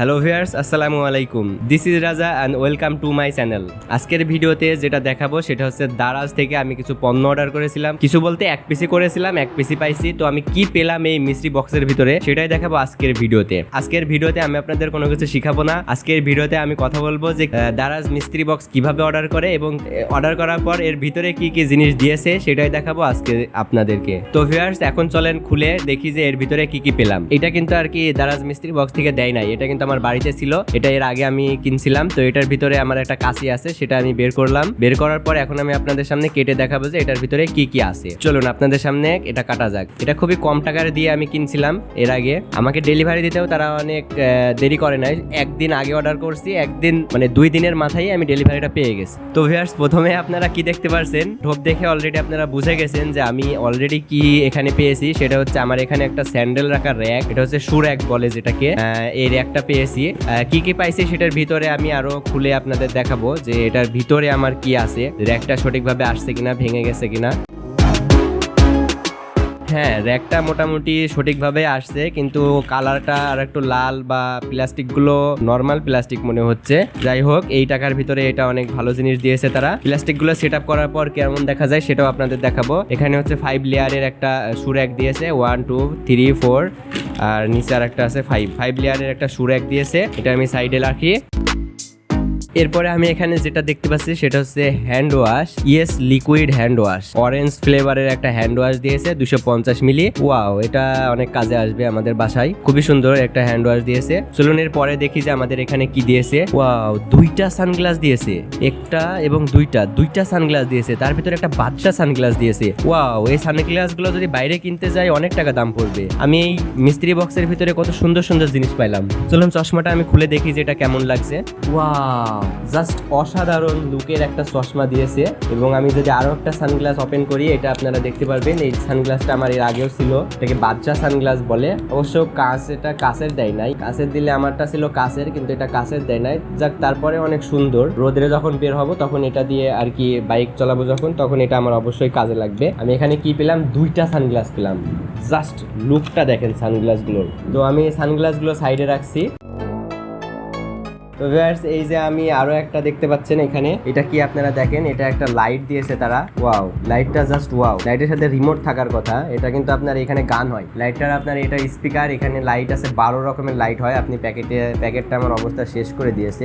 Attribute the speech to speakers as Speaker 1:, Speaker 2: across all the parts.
Speaker 1: Hello viewers আসসালামু আলাইকুম this is Raja and welcome to my channel আজকের ভিডিওতে যেটা দেখাবো সেটা হচ্ছে দারাজ থেকে আমি কিছু পণ্য অর্ডার করেছিলাম। কিছু বলতে এক পিসি করেছিলাম, এক পিসি পাইছি। তো আমি কি পেলাম এই মিস্ট্রি বক্সের ভিতরে সেটাই দেখাবো আজকের ভিডিওতে। আজকের ভিডিওতে আমি আপনাদের কোনো কিছু শিখাবো না। আজকের ভিডিওতে আমি কথা বলব যে দারাজ মিস্ত্রি বক্স কীভাবে অর্ডার করে এবং অর্ডার করার পর এর ভিতরে কি কি জিনিস দিয়েছে সেটাই দেখাবো আজকে আপনাদেরকে। তো ভিয়ার্স এখন চলেন খুলে দেখি যে এর ভিতরে কি কি পেলাম। এটা কিন্তু আর কি দারাজ মিস্ত্রি বক্স থেকে দেয় নাই। এটা কিন্তু আমার বাড়িতে ছিল, এটা এর আগে আমি কিনছিলাম, তো এটার ভিতরে আমার একটা কাশি আছে, সেটা আমি বের করলাম। বের করার পর এখন আমি আপনাদের সামনে কেটে দেখাবো যে এটার ভিতরে কি কি আছে। চলুন আপনাদের সামনে এটা কাটা যাক। এটা খুবই কম টাকার দিয়ে আমি কিনছিলাম এর আগে। আমাকে ডেলিভারি দিতেও তারা অনেক দেরি করে নাই। একদিন আগে অর্ডার করছি, একদিন মানে দুই দিনের মাথায় আমি ডেলিভারিটা পেয়ে গেছি। তো ভিউয়ার্স প্রথমে আপনারা কি দেখতে পারছেন? ঢোপ দেখে অলরেডি আপনারা বুঝে গেছেন যে আমি অলরেডি কি এখানে পেয়েছি, সেটা হচ্ছে আমার এখানে একটা স্যান্ডেল রাখার র্যাক এটা হচ্ছে শু র্যাক বলে যেটাকে। এই র্যাকটা পেয়েছি কি কি পাইছি সেটার ভিতরে আমি আরও খুলে আপনাদের দেখাবো যে এটার ভিতরে আমার কি আছে, র্যাকটা সঠিকভাবে আসছে কিনা, ভেঙে গেছে কিনা। হ্যাঁ র্যাকটা মোটামুটি সঠিকভাবে আসছে, কিন্তু কালারটা আর একটু লাল বা প্লাস্টিকগুলো নর্মাল প্লাস্টিক মনে হচ্ছে। যাই হোক, এই টাকার ভিতরে এটা অনেক ভালো জিনিস দিয়েছে তারা। প্লাস্টিকগুলো সেট আপ করার পর কেমন দেখা যায় সেটাও আপনাদের দেখাবো। এখানে হচ্ছে ফাইভ লেয়ারের একটা সুরেক দিয়েছে ওয়ান টু থ্রি ফোর আর নিচে আর একটা আছে ফাইভ ফাইভ লেয়ারের একটা সুরেক দিয়েছে, এটা আমি সাইডে রাখি। এরপরে আমি এখানে যেটা দেখতে পাচ্ছি, সেটা হচ্ছে hand wash yes liquid hand wash orange ফ্লেভারের একটা হ্যান্ড ওয়াশ দিয়েছে, দুশো পঞ্চাশ মিলি ওয়াও এটা অনেক কাজে আসবে আমাদের বাসায়। খুবই সুন্দর একটা হ্যান্ড ওয়াশ দিয়েছে। চলুন এর পরে দেখি যে আমাদের এখানে কি দিয়েছে। ওয়াও দুইটা সানগ্লাস দিয়েছে। একটা এবং দুইটা। দুইটা সানগ্লাস দিয়েছে। তার ভিতরে একটা বাচ্চা সানগ্লাস দিয়েছে। ওয়াও এই সানগ্লাসগুলো যদি বাইরে কিনতে যাই, অনেক টাকা দাম পড়বে। আমি এই মিস্ত্রি বক্সের ভিতরে কত সুন্দর সুন্দর জিনিস পাইলাম। চলুন চশমাটা আমি খুলে দেখি যে এটা কেমন লাগছে। ওয়াও জাস্ট অসাধারণ লুকের একটা চশমা দিয়েছে এবং আমি যদি আরও একটা সানগ্লাস ওপেন করি, এটা আপনারা দেখতে পারবেন। এই সানগ্লাসটা আমার এর আগেও ছিল, এটাকে বাচ্চা সানগ্লাস বলে। অবশ্য কাঁচ, এটা কাঁচের দেয় নাই। কাঁচের দিলে আমারটা ছিল কাঁচের, কিন্তু এটা কাঁচের দেয় নাই। যাক, তারপরে অনেক সুন্দর। রোদরে যখন বের হব, তখন এটা দিয়ে আর কি বাইক চালাবো যখন, তখন এটা আমার অবশ্যই কাজে লাগবে। আমি এখানে কি পেলাম? দুইটা সানগ্লাস পেলাম। জাস্ট লুকটা দেখেন সানগ্লাসগুলোর। তো আমি সানগ্লাসগুলো সাইডে রাখছি। তো ভিউয়ার্স এই যে আমি আরও একটা দেখতে পাচ্ছেন এখানে। এটা কি আপনারা দেখেন? এটা একটা লাইট দিয়েছে তারা। ওয়াও লাইটটা জাস্ট ওয়াও লাইটের সাথে রিমোট থাকার কথা, এটা কিন্তু আপনার এখানে গান হয়। লাইটটার আপনার এটা স্পিকার এখানে লাইট আছে, বারো রকমের লাইট হয়। আপনি প্যাকেটে প্যাকেটটা আমার অবস্থা শেষ করে দিয়েছে।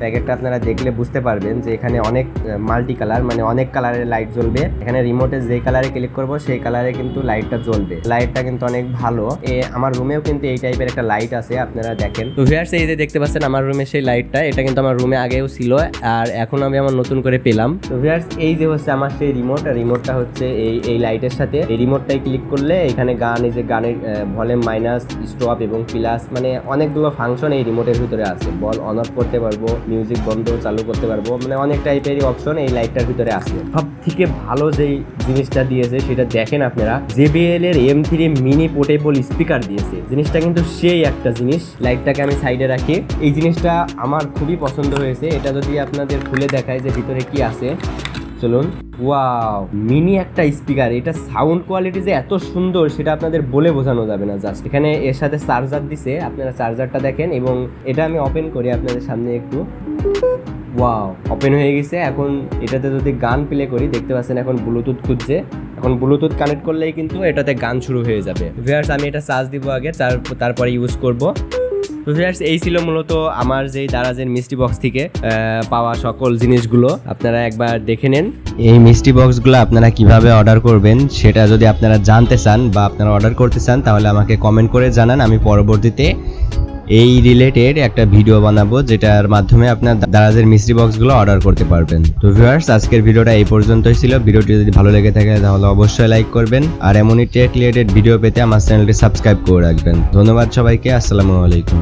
Speaker 1: প্যাকেটটা আপনারা দেখলে বুঝতে পারবেন যে এখানে অনেক মাল্টি কালার মানে অনেক কালারের লাইট জ্বলবে। এখানে রিমোটে যে কালারে ক্লিক করব, সেই কালারে কিন্তু লাইটটা জ্বলবে। লাইটটা কিন্তু অনেক ভালো। এ, আমার রুমেও কিন্তু এই টাইপের একটা লাইট আছে, আপনারা দেখেন। তো ভিউয়ার্স এই যে দেখতে পাচ্ছেন আমার রুমে সেই লাইটটা এটা কিন্তু আমার রুমে আগেও ছিল, আর এখন আমি আমার নতুন করে পেলাম। তো ভিউয়ার্স এই যে হচ্ছে আমার সেই রিমোট রিমোটটা হচ্ছে এই এই লাইটের সাথে। এই রিমোটটাই ক্লিক করলে এখানে গান, এই যে গানের ভলিউম মাইনাস স্টপ এবং প্লাস মানে অনেকগুলো ফাংশন এই রিমোটের ভিতরে আছে। বল অন অফ করতে পারব। মিউজিক বন্ধ চালু করতে পারব। মানে অনেক টাইপেরই অপশন এই লাইটটার ভিতরে আছে। সব থেকে ভালো যেই জিনিসটা দিয়েছে, সেটা দেখেন আপনারা। জেবিএল এর M three mini portable speaker দিয়েছে। জিনিসটা কিন্তু সেই একটা জিনিস। লাইটটাকে আমি সাইডে রাখি। এই জিনিসটা আমার খুবই পছন্দ হয়েছে। এটা যদি আপনাদের খুলে দেখায় যে ভিতরে কি আছে। চলুন। ওয়াও, মিনি একটা স্পিকার এটা সাউন্ড কোয়ালিটি যে এত সুন্দর সেটা আপনাদের বলে বোঝানো যাবে না জাস্ট এখানে এর সাথে চার্জার দিছে, আপনারা চার্জারটা দেখেন এবং এটা আমি ওপেন করি আপনাদের সামনে একটু। ওয়াও ওপেন হয়ে গেছে। এখন এটাতে যদি গান প্লে করি, দেখতে পাচ্ছেন এখন ব্লুটুথ খুঁজছে। এখন ব্লুটুথ কানেক্ট করলেই কিন্তু এটাতে গান শুরু হয়ে যাবে। ভিউয়ার্স আমি এটা চার্জ দিব আগে, তার- তারপরে ইউজ করব। তো ভিউয়ার্স এই ছিল মূলত আমার যেই দারাজের মিষ্টি বক্স থেকে পাওয়া সকল জিনিসগুলো। আপনারা একবার দেখে নেন।
Speaker 2: এই মিষ্টি বক্সগুলো আপনারা কীভাবে অর্ডার করবেন, সেটা যদি আপনারা জানতে চান বা আপনারা অর্ডার করতে চান, তাহলে আমাকে কমেন্ট করে জানান, আমি পরবর্তীতে এই রিলেটেড একটা ভিডিও বানাবো যেটার মাধ্যমে আপনার দারাজের মিষ্টি বক্সগুলো অর্ডার করতে পারবেন। তো ভিউয়ার্স আজকের ভিডিওটা এই পর্যন্তই ছিল। ভিডিওটি যদি ভালো লেগে থাকে, তাহলে অবশ্যই লাইক করবেন। আর এমনই টেক রিলেটেড ভিডিও পেতে আমার চ্যানেলটি সাবস্ক্রাইব করে রাখবেন। ধন্যবাদ সবাইকে, আসসালামু আলাইকুম।